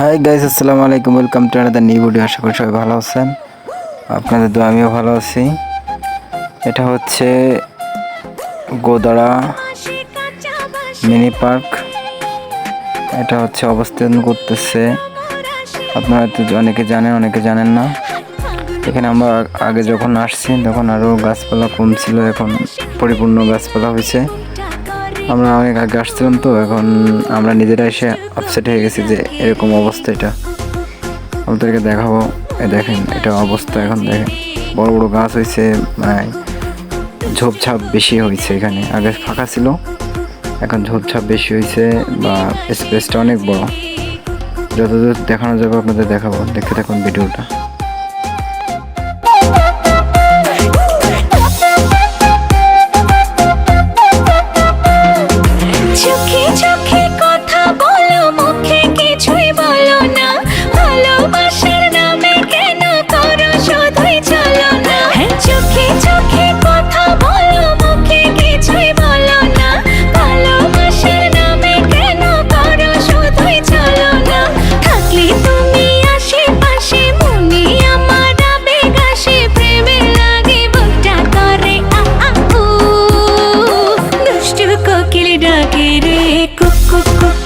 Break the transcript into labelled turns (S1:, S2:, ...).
S1: High guys আসসালামু আলাইকুম welcome to another new video আশা করি সবাই ভালো আছেন। আপনাদের তো আমিও ভালো আছি। এটা হচ্ছে গোদাড়া মিনি পার্ক এটা হচ্ছে অবস্থান করতেছে। আপনারা তো অনেকে জানেন অনেকে জানেন না। এখানে আমরা আগে যখন আসছি, তখন আরও গাছপালা কম ছিল, এখন পরিপূর্ণ গাছপালা হয়েছে। আমরা অনেক আগে আসছিলাম তো, এখন আমরা নিজেরা এসে আপসেট হয়ে গেছি যে এরকম অবস্থা এটা। আপনাদেরকে দেখাবো এ দেখেন, এটা অবস্থা এখন দেখেন। বড় বড় গাছ হয়েছে মানে ঝোপঝাপ বেশি হয়েছে এখানে। আগে ফাঁকা ছিল, এখন ঝোপঝাপ বেশি হয়েছে বা স্পেসটা অনেক বড়। যতদূর দেখানো যাবে আপনাদের দেখাবো। দেখতে থাকুন ভিডিওটা।
S2: cook, cook.